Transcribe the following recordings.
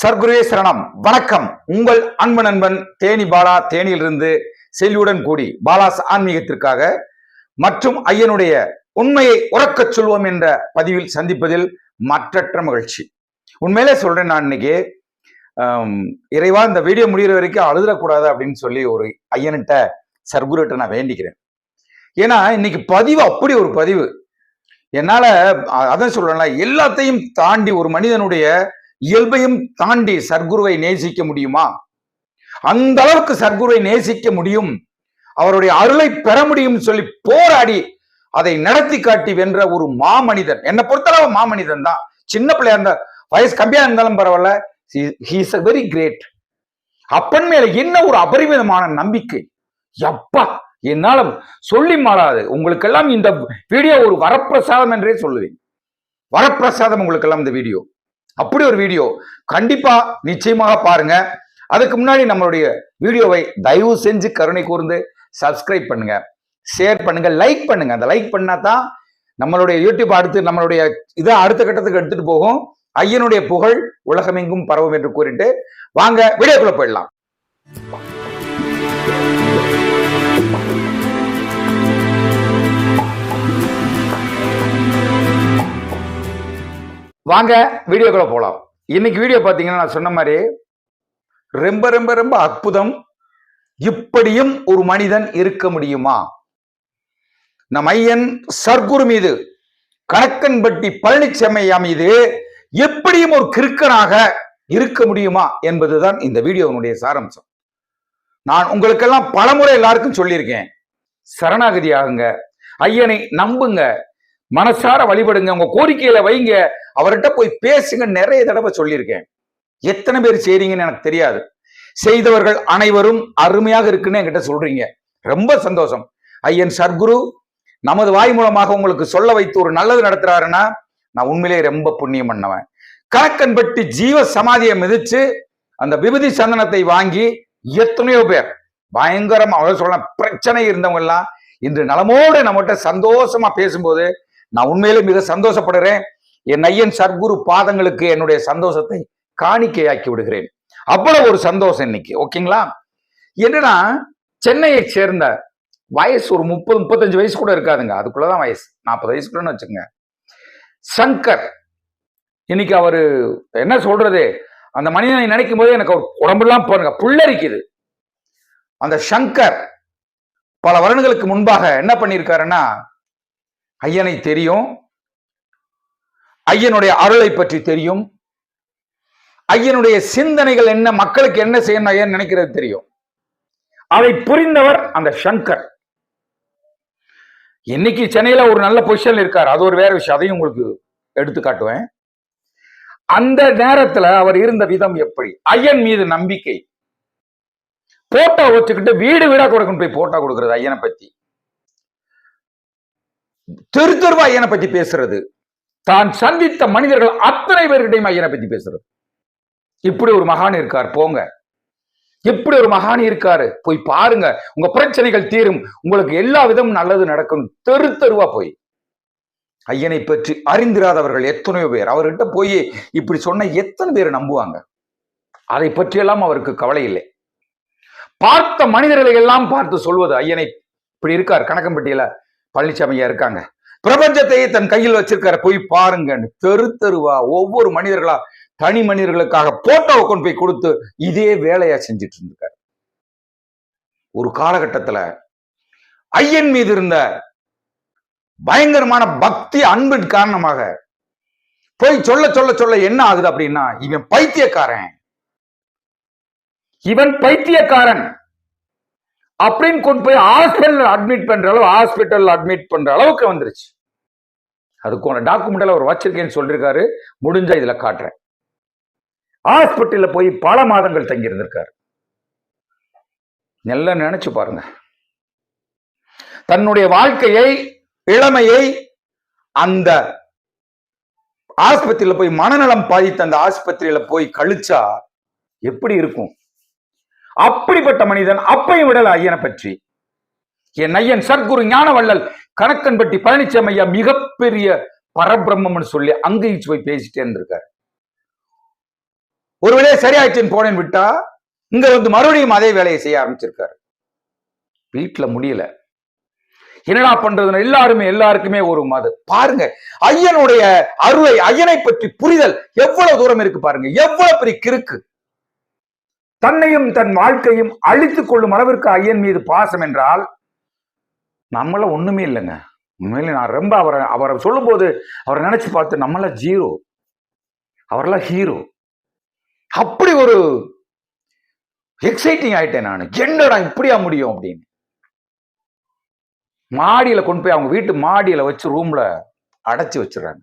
சர்க்குருவே சரணம். வணக்கம். உங்கள் அன்பு நண்பன் தேனி பாலா தேனியிலிருந்து செல்வியுடன் கூடி பாலாஸ் ஆன்மீகத்திற்காக மற்றும் ஐயனுடைய உண்மையை உறக்கச் சொல்வோம் என்ற பதிவில் சந்திப்பதில் மற்றற்ற மகிழ்ச்சி. உண்மையிலே சொல்றேன் நான் இன்னைக்கு. இறைவா இந்த வீடியோ முடிகிற வரைக்கும் அழுதக்கூடாது அப்படின்னு சொல்லி ஒரு ஐயன்கிட்ட சர்க்குருகிட்ட நான் வேண்டிக்கிறேன். ஏன்னா இன்னைக்கு பதிவு அப்படி ஒரு பதிவு. என்னால் அதான் சொல்றேன்ல எல்லாத்தையும் தாண்டி ஒரு மனிதனுடைய இயல்பையும் தாண்டி சர்க்குருவை நேசிக்க முடியுமா? அந்த அளவுக்கு சர்க்குருவை நேசிக்க முடியும். அவருடைய அருளை பெற முடியும் சொல்லி போராடி அதை நடத்தி காட்டி வென்ற ஒரு மாமனிதன். என்னை பொறுத்தளவு மாமனிதன் தான். சின்ன பிள்ளையா இருந்த வயசு கம்மியா இருந்தாலும் பரவாயில்ல. ஹீஸ் அ வெரி கிரேட் அப்பன் மேல என்ன ஒரு அபரிமிதமான நம்பிக்கை? எப்பா என்னால சொல்லி மாறாது. உங்களுக்கெல்லாம் இந்த வீடியோ ஒரு வரப்பிரசாதம் என்றே சொல்லுவேன். வரப்பிரசாதம் உங்களுக்கெல்லாம் இந்த வீடியோ. அப்படி ஒரு வீடியோ. கண்டிப்பா நிச்சயமாக பாருங்க. அதுக்கு முன்னாடி நம்மளுடைய வீடியோவை தயவு செஞ்சு கருணை கூர்ந்து சப்ஸ்கிரைப் பண்ணுங்க. ஷேர் பண்ணுங்க லைக் பண்ணுங்க. அந்த லைக் பண்ணா தான் நம்மளுடைய யூடியூப் அடுத்து நம்மளுடைய இதை அடுத்த கட்டத்துக்கு எடுத்துட்டு போகும். ஐயனுடைய புகழ் உலகமெங்கும் பரவும் என்று கூறிட்டு வாங்க வீடியோக்குள்ள போயிடலாம். வாங்க வீடியோக்குள்ள போகலாம் இன்னைக்கு வீடியோ பார்த்தீங்கன்னா நான் சொன்ன மாதிரி ரொம்ப ரொம்ப ரொம்ப அற்புதம். இப்படியும் ஒரு மனிதன் இருக்க முடியுமா? நம் ஐயன் சர்க்குரு மீது கணக்கன்பட்டி பழனிச்செம்மையா மீது எப்படியும் ஒரு கிறுக்கனாக இருக்க முடியுமா என்பதுதான் இந்த வீடியோனுடைய சாரம்சம். நான் உங்களுக்கெல்லாம் பலமுறை எல்லாருக்கும் சொல்லியிருக்கேன். சரணாகதி ஆகுங்க ஐயனை நம்புங்க. மனசார வழிபடுங்க உங்க கோரிக்கையில வைங்க. அவர்கிட்ட போய் பேசுங்க நிறைய தடவை சொல்லியிருக்கேன். எத்தனை பேர் செய்றீங்கன்னு எனக்கு தெரியாது. செய்தவர்கள் அனைவரும் அருமையாக இருக்குன்னு என்கிட்ட சொல்றீங்க. ரொம்ப சந்தோஷம். ஐயன் சர்க்குரு நமது வாய் மூலமாக உங்களுக்கு சொல்ல வைத்து ஒரு நல்லது நடத்துறாருன்னா நான் உண்மையிலேயே ரொம்ப புண்ணியம் பண்ணவன். கணக்கன்பட்டி ஜீவ சமாதியை மிதிச்சு அந்த விபூதி சந்தனத்தை வாங்கி எத்தனையோ பேர் பயங்கரமா அதாவது சொல்ல பிரச்சனை இருந்தவங்க எல்லாம் இன்று நலமோடு நம்மகிட்ட சந்தோஷமா பேசும்போது நான் உண்மையிலே மிக சந்தோஷப்படுறேன் என் ஐயன் சர்க்குரு பாதங்களுக்கு என்னுடைய சந்தோஷத்தை காணிக்கையாக்கி விடுகிறேன். அவ்வளவு ஒரு சந்தோஷம் இன்னைக்கு ஓகேங்களா? என்னன்னா சென்னையை சேர்ந்த வயசு ஒரு முப்பது முப்பத்தஞ்சு வயசு கூட இருக்காதுங்க. அதுக்குள்ளதான் வயசு நாற்பது வயசுக்குள்ளன்னு வச்சுக்கோங்க. சங்கர் இன்னைக்கு அவரு என்ன சொல்றது? அந்த மனிதனை நினைக்கும் போது எனக்கு அவர் உடம்பெல்லாம் பாருங்க புல்லரிக்குது. அந்த சங்கர் பல வருடங்களுக்கு முன்பாக என்ன பண்ணியிருக்காருன்னா ஐயனை தெரியும். ஐயனுடைய அருளை பற்றி தெரியும். ஐயனுடைய சிந்தனைகள் என்ன மக்களுக்கு என்ன செய்யணும் ஐயன் நினைக்கிறது தெரியும். அதை புரிந்தவர் அந்த சங்கர். இன்னைக்கு சென்னையில ஒரு நல்ல பொசிஷன்ல இருக்கார். அது ஒரு வேற விஷயம். அதையும் உங்களுக்கு எடுத்து காட்டுவேன். அந்த நேரத்துல அவர் இருந்த விதம் எப்படி? ஐயன் மீது நம்பிக்கை. போட்டோ வச்சுக்கிட்டு வீடு வீடா கொடுக்கணும் போய் போட்டோ கொடுக்கறது ஐயனை பத்தி. தெரு தெருவா ஐயனை பத்தி பேசுறது. தான் சந்தித்த மனிதர்கள் அத்தனை பேர்கிட்டையும் ஐயனை பத்தி பேசுறது. இப்படி ஒரு மகான் இருக்கார் போங்க. இப்படி ஒரு மகான் இருக்காரு போய் பாருங்க. உங்க பிரச்சனைகள் தீரும். உங்களுக்கு எல்லா விதமும் நல்லது நடக்கும். தெரு தெருவா போய். ஐயனை பற்றி அறிந்திராதவர்கள் எத்தனையோ பேர். அவர்கிட்ட போய் இப்படி சொன்ன எத்தனை பேர் நம்புவாங்க? அதை பற்றியெல்லாம் அவருக்கு கவலை இல்லை. பார்த்த மனிதர்களை எல்லாம் பார்த்து சொல்வது ஐயனை இப்படி இருக்கார். கணக்கம்பட்டியில பழனிசாமியா இருக்காங்க. பிரபஞ்சத்தையே தன் கையில் வச்சிருக்காரு போய் பாருங்கன்னு தெரு தெருவா ஒவ்வொரு மனிதர்களா தனி மனிதர்களுக்காக போட்டோவை கொண்டு போய் கொடுத்து இதே வேலையா செஞ்சுட்டு இருந்திருக்காரு. ஒரு காலகட்டத்துல ஐயன் மீது இருந்த பயங்கரமான பக்தி அன்பின் காரணமாக போய் சொல்ல சொல்ல சொல்ல என்ன ஆகுது அப்படின்னா இவன் பைத்தியக்காரன். இவன் பைத்தியக்காரன். அப்படின்னு கொண்டு போய் ஹாஸ்பிட்டல் அட்மிட் பண்ற அளவு ஹாஸ்பிட்டல் அட்மிட் பண்ற அளவுக்கு வந்துருச்சு. அதுக்கான டாக்குமெண்ட்ல அவர் வச்சிருக்கேன்னு சொல்லியிருக்காரு முடிஞ்சா இதுல காட்டுறேன். ஹாஸ்பிட்டல்ல போய் பல மாதங்கள் தங்கி இருந்திருக்காரு நல்லா நினைச்சு பாருங்க. தன்னுடைய வாழ்க்கையை இளமையை அந்த ஆஸ்பத்திரியில போய் மனநலம் பாதித்த அந்த ஆஸ்பத்திரியில போய் கழிச்சா எப்படி இருக்கும்? அப்படிப்பட்ட மனிதன் அப்பையும் விடல ஐயனை பற்றி. என் ஐயன் சர்க்குரு ஞானவள்ளல் கணக்கன்பட்டி பழனிசாமி ஐயா மிகப்பெரிய பரபிரம்மம்னு சொல்லி அங்கேயும் போய் பேசிட்டே இருந்திருக்காரு. ஒருவேளை வேலையை சரியாயிடுச்சுன்னு போனேன்னு விட்டா இங்க வந்து மறுபடியும் அதே வேலையை செய்ய ஆரம்பிச்சிருக்காரு. வீட்டுல முடியல. என்னடா பண்றதுன்னு எல்லாருமே எல்லாருக்குமே ஒரு மது. பாருங்க ஐயனுடைய அருளை ஐயனை பற்றி புரிதல் எவ்வளவு தூரம் இருக்கு பாருங்க. எவ்வளவு பெரிய கிறுக்கு. தன்னையும் தன் வாழ்க்கையும் அழித்துக் கொள்ளும் அளவிற்கு ஐயன் மீது பாசம் என்றால் நம்மள ஒண்ணுமே இல்லைங்க. உண்மையில நான் ரொம்ப அவரை அவரை சொல்லும்போது அவரை நினைச்சு பார்த்து நம்மள ஜீரோ. அவரெல்லாம் ஹீரோ அப்படி ஒரு எக்ஸைட்டிங் ஆயிட்டேன் நான். என்னடா இப்படியா முடியும் அப்படின்னு. மாடியில கொண்டு போய் அவங்க வீட்டு மாடியில வச்சு ரூம்ல அடைச்சு வச்சிடுறாங்க.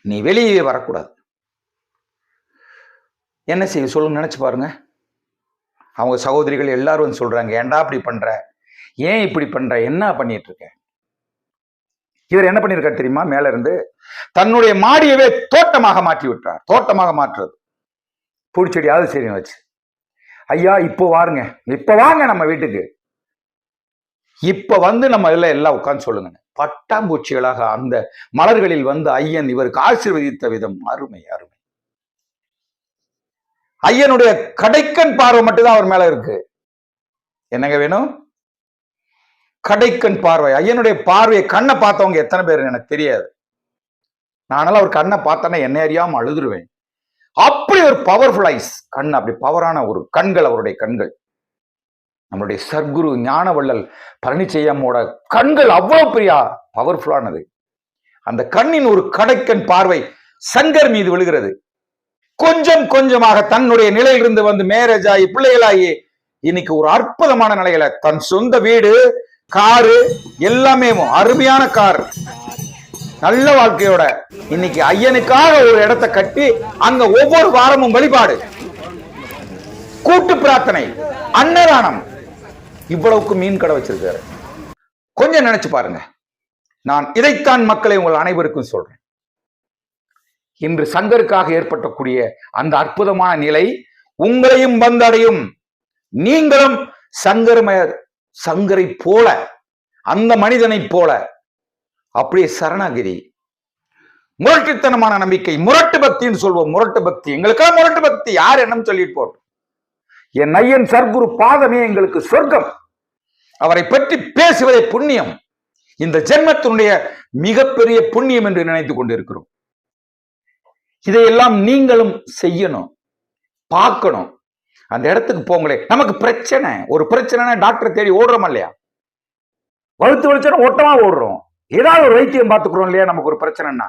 நீ வெளியே வரக்கூடாது. என்ன செய்ய சொல்லுங்க நினச்சி பாருங்க. அவங்க சகோதரிகள் எல்லாரும் வந்து சொல்றாங்க ஏன்டா இப்படி பண்ற? ஏன் இப்படி பண்ணுற என்ன பண்ணிட்டு இருக்க? இவர் என்ன பண்ணியிருக்காரு தெரியுமா? மேல இருந்து தன்னுடைய மாடியவே தோட்டமாக மாற்றி விட்டார். தோட்டமாக மாற்றுறது. பூடிச்செடியாவது சரி வச்சு. ஐயா இப்போ வாருங்க. இப்போ வாங்க நம்ம வீட்டுக்கு. இப்ப வந்து நம்ம இதில் எல்லாம் உட்காந்து சொல்லுங்க பட்டாம்பூச்சிகளாக அந்த மலர்களில் வந்து ஐயன் இவருக்கு ஆசீர்வதித்த விதம் அருமை அருமை. ஐயனுடைய கடைக்கண் பார்வை மட்டும்தான் அவர் மேல இருக்கு. என்னங்க வேணும்? கடைக்கண் பார்வை. ஐயனுடைய பார்வையை கண்ணை பார்த்தவங்க எத்தனை பேர் எனக்கு தெரியாது. நானெல்லாம் அவர் கண்ணை பார்த்தேன்னா என்ன அறியாம அழுதுருவேன். அப்படி ஒரு பவர்ஃபுல் ஐஸ் கண் அப்படி பவரான ஒரு கண்கள் அவருடைய கண்கள். நம்மளுடைய சர்க்குரு ஞானவள்ளல் பழனிச்செய்யம்மோட கண்கள் அவ்வளவு பெரிய பவர்ஃபுல்லானது அந்த கண்ணின் ஒரு கடைக்கண் பார்வை சங்கர் மீது விழுகிறது. கொஞ்சம் கொஞ்சமாக தன்னுடைய நிலையிலிருந்து வந்து மேரேஜ் ஆகி பிள்ளைகளாகி இன்னைக்கு ஒரு அற்புதமான நிலையில தன் சொந்த வீடு காரு எல்லாமே அருமையான கார். நல்ல வாழ்க்கையோட இன்னைக்கு ஐயனுக்காக ஒரு இடத்தை கட்டி அங்க ஒவ்வொரு வாரமும் வழிபாடு. கூட்டு பிரார்த்தனை அன்னதானம். இவ்வளவுக்கு மீன் கடை வச்சிருக்காரு. கொஞ்சம் நினைச்சு பாருங்க. நான் இதைத்தான் மக்களை உங்கள் அனைவருக்கும் சொல்றேன். இன்று சங்கருக்காக ஏற்பட்டக்கூடிய அந்த அற்புதமான நிலை உங்களையும் வந்தடையும். நீங்களும் சங்கரமய சங்கரை போல அந்த மனிதனைப் போல. அப்படியே சரணாகிரி முரட்டுத்தனமான நம்பிக்கை முரட்டு பக்தின்னு சொல்வோம் முரட்டு பக்தி. எங்களுக்கெல்லாம் முரட்டு பக்தி யார் என்னன்னு சொல்லிட்டு போட்டோம் என் ஐயன் சர்க்குரு பாதமே எங்களுக்கு சொர்க்கம். அவரை பற்றி பேசுவதே புண்ணியம். இந்த ஜென்மத்தினுடைய மிகப்பெரிய புண்ணியம் என்று நினைத்துக் கொண்டிருக்கிறோம். இதையெல்லாம் நீங்களும் செய்யணும். பார்க்கணும். அந்த இடத்துக்கு போங்களே. நமக்கு பிரச்சனை. ஒரு பிரச்சனைனா டாக்டர் தேடி ஓடுறோம் இல்லையா? வழுத்து வலிச்சா ஓட்டமா ஓடுறோம். ஏதாவது ஒரு வைத்தியம் பார்த்துக்கிறோம் இல்லையா? நமக்கு ஒரு பிரச்சனைனா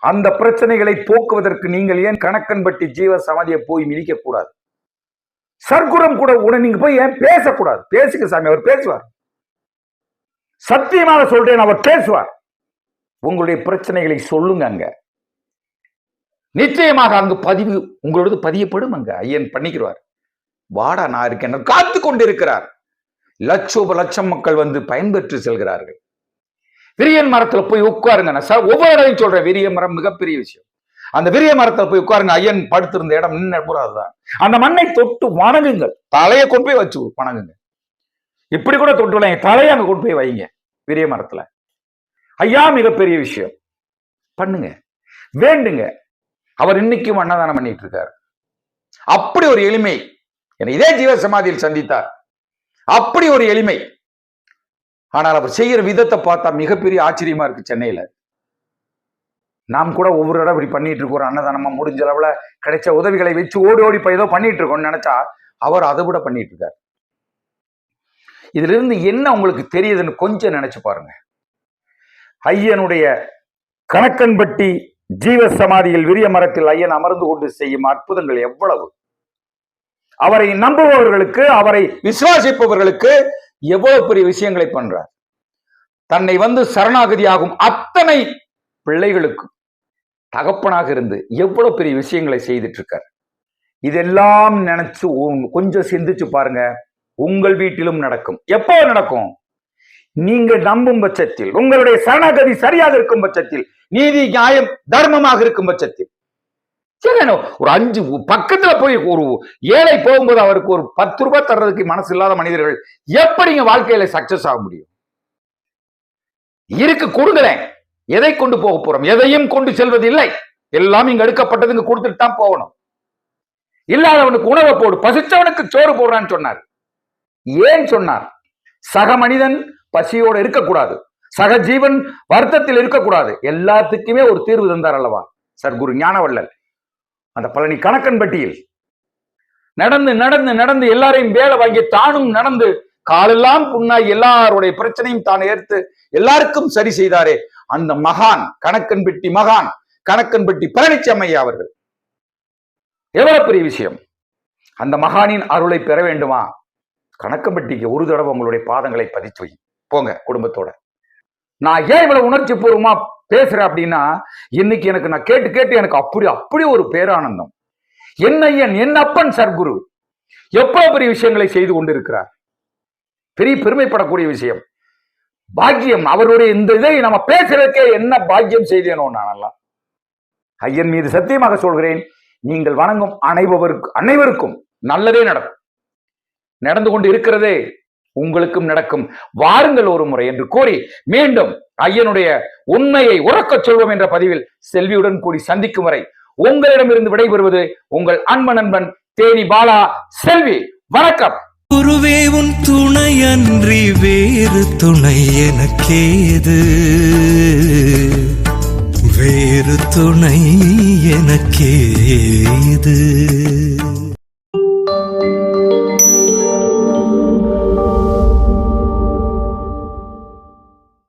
அந்த பிரச்சனைகளை போக்குவதற்கு நீங்கள் ஏன் கணக்கன்பட்டி ஜீவ சமாதியை போய் மிதிக்க கூடாது சர்க்குரம் கூட உடனே நீங்க போய் ஏன் பேசக்கூடாது? பேசுங்க சாமி அவர் பேசுவார். சத்தியமாக சொல்றேன் அவர் பேசுவார். உங்களுடைய பிரச்சனைகளை சொல்லுங்க அங்க. நிச்சயமாக அங்கு பதிவு உங்களோடது பதியப்படும் அங்க ஐயன் பண்ணிக்கிறார் வாடா நான் இருக்கேன். காத்து கொண்டிருக்கிறார். லட்சோப லட்சம் மக்கள் வந்து பயன்பெற்று செல்கிறார்கள். விரியன் மரத்துல போய் உட்காருங்க. நான் சார் ஒவ்வொரு இடையும் சொல்றேன். விரிய மரம் மிகப்பெரிய விஷயம். அந்த விரிய மரத்துல போய் உட்காருங்க. ஐயன் படுத்திருந்த இடம் நின்று பூரா அதுதான். அந்த மண்ணை தொட்டு வணங்குங்கள். தலையை கொண்டு போய் வச்சு வணங்குங்க இப்படி கூட தொட்டு வைங்க தலையை அங்க கொண்டு போய் வைங்க. விரிய மரத்துல. ஐயா மிகப்பெரிய விஷயம். பண்ணுங்க. வேண்டுங்க. அவர் இன்னைக்கும் அன்னதானம் பண்ணிட்டு இருக்காரு அப்படி ஒரு எளிமை. என்னை இதே ஜீவ சமாதியில் சந்தித்தார். அப்படி ஒரு எளிமை. ஆனால் அவர் செய்யற விதத்தை பார்த்தா மிகப்பெரிய ஆச்சரியமா இருக்கு சென்னையில. நாம் கூட ஒவ்வொரு இடம் இப்படி பண்ணிட்டு இருக்கோம் அன்னதானமா முடிஞ்ச அளவுல கிடைச்ச உதவிகளை வச்சு ஓடி ஓடி போய் ஏதோ பண்ணிட்டு இருக்கோம்னு நினைச்சா அவர் அதை விட பண்ணிட்டு இருக்கார் இதுல இருந்து என்ன உங்களுக்கு தெரியுதுன்னு கொஞ்சம் நினைச்சு பாருங்க. ஐயனுடைய கணக்கன்பட்டி ஜீவ சமாதியில் விரிய மரத்தில் ஐயன் அமர்ந்து கொண்டு செய்யும் அற்புதங்கள் எவ்வளவு? அவரை நம்புபவர்களுக்கு அவரை விசுவாசிப்பவர்களுக்கு எவ்வளவு பெரிய விஷயங்களை பண்றார்? தன்னை வந்து சரணாகதியாகும் அத்தனை பிள்ளைகளுக்கும் தகப்பனாக இருந்து எவ்வளவு பெரிய விஷயங்களை செய்துட்டு இருக்கார் இதெல்லாம் நினைச்சு கொஞ்சம் சிந்திச்சு பாருங்க. உங்கள் வீட்டிலும் நடக்கும். எப்போ நடக்கும்? நீங்கள் நம்பும் பட்சத்தில் உங்களுடைய சரணாகதி சரியாக இருக்கும் பட்சத்தில் நீதி நியாயம் தர்மமாக இருக்கும் பட்சத்தில். சரி, ஒரு அஞ்சு பக்கத்துல போய் ஒரு ஏழை போகும்போது அவருக்கு ஒரு பத்து ரூபாய் தர்றதுக்கு மனசு இல்லாத மனிதர்கள் எப்படிங்க வாழ்க்கையில சக்சஸ் ஆக முடியும்? இருக்கு கொடுங்களேன். எதை கொண்டு போக போறோம்? எதையும் கொண்டு செல்வது இல்லை எல்லாம் இங்க எடுக்கப்பட்டது இங்க கொடுத்துட்டு தான் போகணும். இல்லாதவனுக்கு உணவை போடு. பசிச்சவனுக்கு சோறு போடுறான்னு சொன்னார். ஏன் சொன்னார்? சக மனிதன் பசியோட இருக்கக்கூடாது. சக ஜீவன் வருத்தத்தில் இருக்கக்கூடாது. எல்லாத்துக்குமே ஒரு தீர்வு தந்தார் அல்லவா? சர்க்குரு ஞானவள்ளல் அந்த பழனி கணக்கன்பட்டியில் நடந்து நடந்து நடந்து எல்லாரையும் வேலை வாங்கி தானும் நடந்து காலெல்லாம் புண்ணாய் எல்லாருடைய பிரச்சனையும் தான் ஏற்று எல்லாருக்கும் சரி செய்தாரே. அந்த மகான் கணக்கன்பட்டி மகான் கணக்கன்பட்டி பழனிச்சம்மையா அவர்கள். எவ்வளவு பெரிய விஷயம்? அந்த மகானின் அருளை பெற வேண்டுமா? கணக்கம்பட்டிக்கு ஒரு தடவை உங்களுடைய பாதங்களை பதிச்சு வை. போங்க குடும்பத்தோட. நான் ஏன் இவ்வளவு உணர்ச்சி பூர்வமா பேசுறேன் அப்படின்னா இன்னைக்கு எனக்கு நான் கேட்டு கேட்டு எனக்கு அப்படி அப்படி ஒரு பேரானந்தம். என் ஐயன் என் அப்பன் சர்க்குரு எவ்வளவு பெரிய விஷயங்களை செய்து கொண்டிருக்கிறார்? பெரிய பெருமைப்படக்கூடிய விஷயம். பாக்கியம் அவருடைய இந்த இதை நம்ம பேசுறதுக்கே என்ன பாக்கியம் செய்தேனோ நானெல்லாம். ஐயன் மீது சத்தியமாக சொல்கிறேன் நீங்கள் வணங்கும் அனைவருக்கு அனைவருக்கும் நல்லதே நடக்கும். நடந்து கொண்டு இருக்கிறதே உங்களுக்கும் நடக்கும். வாருங்கள் ஒரு முறை என்று கூறி மீண்டும் ஐயனுடைய உண்மையை உறக்கச் சொல்வோம் என்ற பதிவில் செல்வியுடன் கூடி சந்திக்கும் வரை உங்களிடமிருந்து விடைபெறுவது உங்கள் அன்பன் நண்பன் தேனி பாலா. செல்வி வணக்கம். குருவே உன் துணையன்றி வேறு துணை எனக்கேது? வேறு துணை எனக்கேது?